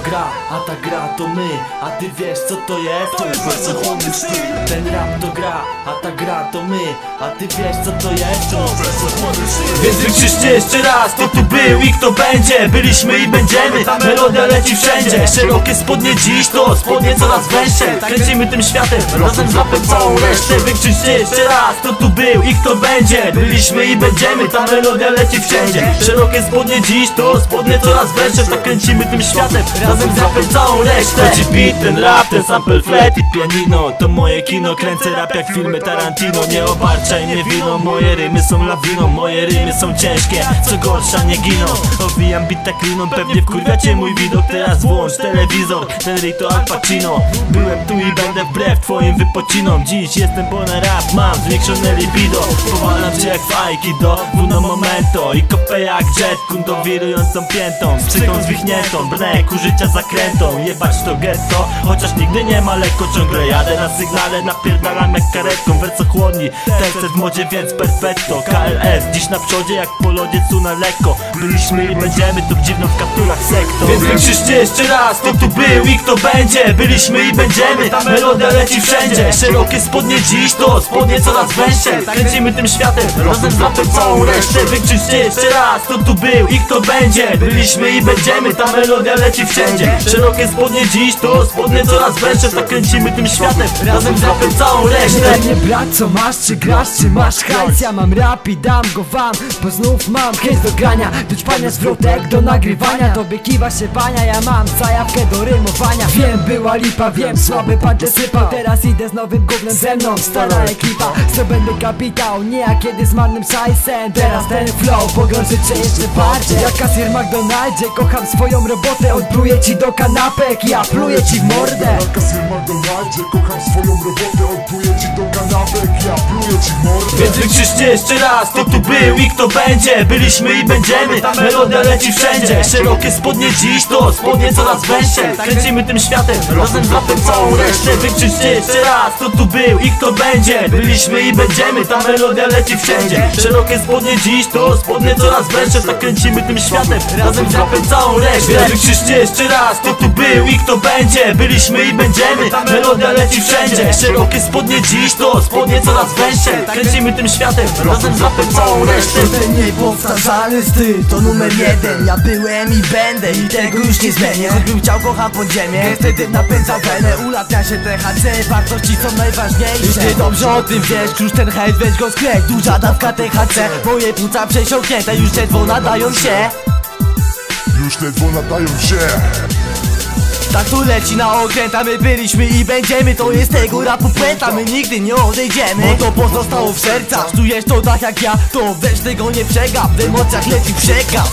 gra, a ta gra to my A ty wiesz co to jest? To jest wersochłonny styl. Ten rap to gra, a ta gra to my A ty wiesz co to jest? To jest wersochłonny styl. Więc wykrzyczcie jeszcze raz, kto tu był i kto będzie. Byliśmy i będziemy, ta melodia leci wszędzie. Szerokie spodnie dziś to spodnie coraz węższe Kręcimy tym światem, razem z rapem całą resztę. Wykrzyczcie jeszcze raz, kto tu był i kto będzie. Byliśmy i będziemy, ta melodia leci wszędzie. Szerokie spodnie dziś to spodnie coraz węższe Tak kręcimy tym światem, razem z rapem całą resztę. Chodzi beat, ten rap, ten sample flat i pianino. To moje kino, kręcę rap jak filmy Tarantino. Nie obarczaj mnie wino, moje rymy są lawiną. Moje rymy są ciężkie, co gorsza nie giną. Owijam bit tak liną, pewnie wkurwiacie mój widok. Teraz włącz telewizor, ten ryj to Al Pacino. Byłem tu i będę wbrew twoim wypocinom. Dziś jestem bo na rap, mam zwiększone libido. Powalam cię jak fajki do Wuno momento. I kopę jak jet, kundo wirującą piętą. Psychą zwichniętą, brnek użycia zakrętą. Jebać to getto, chociaż nigdy nie ma lekko. Ciągle jadę na sygnale, napierdalam jak karetką. Wersochłonni, terce w modzie więc perfetto. KLS, dziś na przodzie jak po lodzie na lekko. Byliśmy i będziemy tu dziwno w kapturach sektor. Więc wykrzyczcie jeszcze raz, kto tu był i kto będzie. Byliśmy i będziemy, ta melodia leci wszędzie. Szerokie spodnie dziś to spodnie coraz węższe. Kręcimy tym światem, razem z rapem całą resztę. Wykrzyczcie jeszcze raz, kto tu był i kto będzie. Byliśmy i będziemy, ta melodia leci wszędzie. Szerokie spodnie dziś to spodnie coraz węższe. Tak kręcimy tym światem, razem z rapem całą resztę. Mnie brat co masz, czy grasz, czy masz hajs. Ja mam rap i dam go wam, bo znów mam chęć do grania. Do ćpania zwrotek, do nagrywania. Tobie kiwa się bania, ja mam zajawkę do rymowania. Wiem, była lipa, wiem, słaby pan sypał Teraz idę z nowym gównem ze mną, stara ekipa. Zdobędę kapitał, nie jak kiedy z marnym szajsem Teraz ten flow, pogrążyć się jeszcze bardziej. Jak kasjer McDonaldzie, kocham swoją robotę. Odpluję ci do kanapek, ja pluję ci w mordę. Kasy w McDonaldzie kocham swoją robotę. Odpluję ci do kanapek, ja pluję ci w mordę. Więc wykrzyczcie jeszcze raz, kto tu był i kto będzie. Byliśmy i będziemy, ta melodia leci wszędzie. Szerokie spodnie dziś to spodnie coraz węższe Kręcimy tym światem, razem z całą resztę Wykrzyczcie jeszcze raz, kto tu był i kto będzie. Byliśmy i będziemy, ta melodia leci wszędzie. Szerokie spodnie dziś to spodnie coraz węższe. Kręcimy tym światem, razem z rapem całą resztę. Więc wykrzyczcie jeszcze raz, kto tu był i kto będzie. Byliśmy i będziemy, ta melodia leci wszędzie. Szerokie spodnie dziś to spodnie coraz węższe. Kręcimy tym światem, razem z rapem całą resztę. Ten niepowtarzalny styl to numer jeden. Ja byłem i będę i tego już nie zmienię. Choćbym chciał kocham podziemie. Gęsty dym napędza wenę, ulatnia się THC Wartości są najważniejsze. Już ty dobrze o tym wiesz, już ten hejt weź go sklej Duża dawka THC, moje płuca przesiąknięte Już ledwo nadają się. Już ledwo nadają się. Tak tu leci na okręt, a my byliśmy i będziemy. To jest tego rapu puenta, my nigdy nie odejdziemy. Bo to pozostało w sercach, czujesz to tak jak ja To weź tego nie przegap, w emocjach leci przekaz